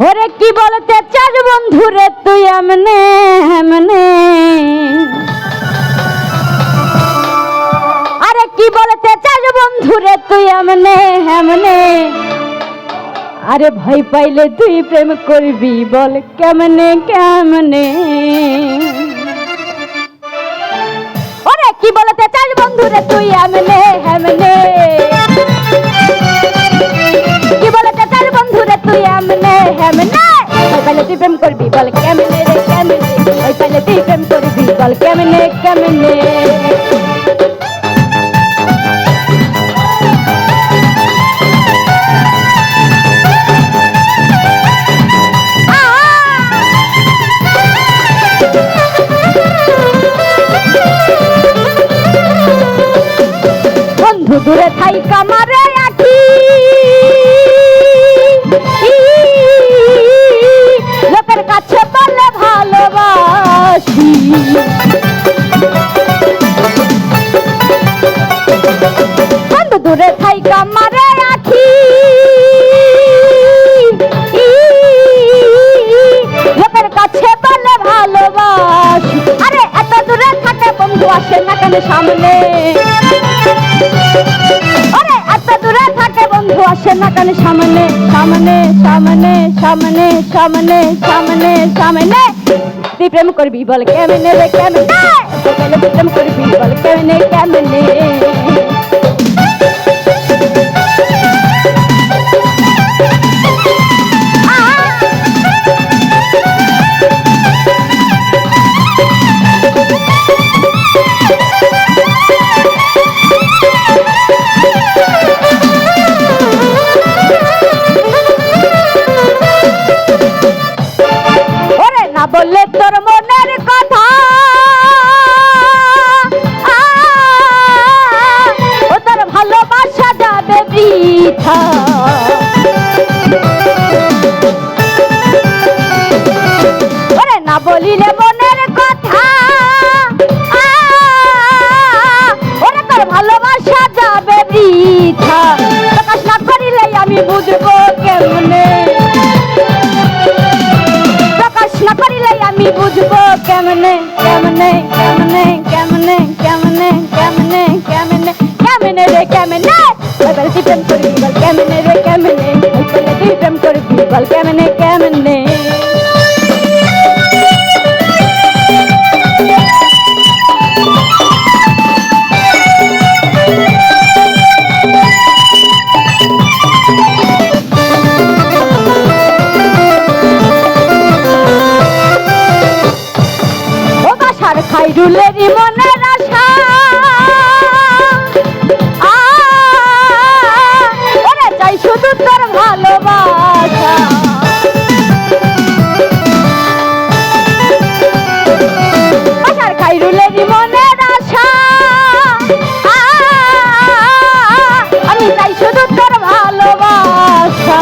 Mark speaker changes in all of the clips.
Speaker 1: ওরে কি বলতে চাস বন্ধুরে তুই এমনে এমনে আরে কি বলতে চাস বন্ধুরে তুই এমনে এমনে আরে ভয় পাইলে তুই প্রেম করবি বল কেমনে কেমনে? ওরে কি বলতে চাস বন্ধুরে তুই পাইলে তুই প্রেম করবি বল কেমনে রে কেমনে ওই পাইলে তুই প্রেম করবি বল কেমনে কেমনে দূরে থাই কামারে থাই কামারে আখি? লোকের কাছে বলে ভালোবাসি। আরে এত দূরে থাকে বন্ধু আসে না কেন সামনে? আরে এত দূরে থাকে বন্ধু আসে না কেন সামনে? সামনে সামনে সামনে সামনে সামনে সামনে। তুই প্রেম করবি বল কেমনে রে কেমনে? তুই প্রেম করবি বল কেমনে কেমনে? কেমনে কেমনে কেমনে কেমনে কেমনে কেমনে কেমনে কেমনে রে কেমনে বলে তুই প্রেম করবি বল কেমনে রে কেমনে তুই প্রেম করবি বল কেমনে কেমনে খাইরুলেরই মনের আশা। ওরে চাই শুধু তোর ভালোবাসা। বাসার খাইরুলেরই মনের আশা। আমি চাই শুধু তোর ভালোবাসা।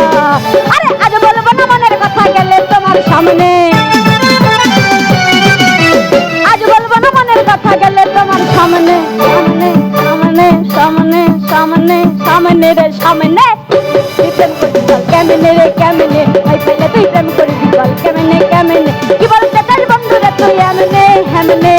Speaker 1: আরে আজ বলব না মনের কথা গেলে তোমার সামনে। কথা গেলে তোমার সামনে সামনে সামনে সামনে সামনে সামনে রে, সামনে। তুই প্রেম করবি বল, কেমনে রে, কেমনে? ভাই পাইলে তুই প্রেম করবি বল, কেমনে কেমনে? কি বলতে চাস বন্ধু রে তুই, এমনে, হেমনে?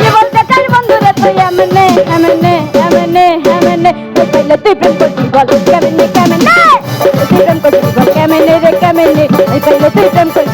Speaker 1: কি বলতে চাস বন্ধু রে তুই, এমনে, হেমনে হেমনে হেমনে? ভাই পাইলে তুই প্রেম করবি বল, কেমনে কেমনে? তুই প্রেম করবি বল, কেমনে রে, কেমনে? ভাই পাইলে তুই প্রেম করবি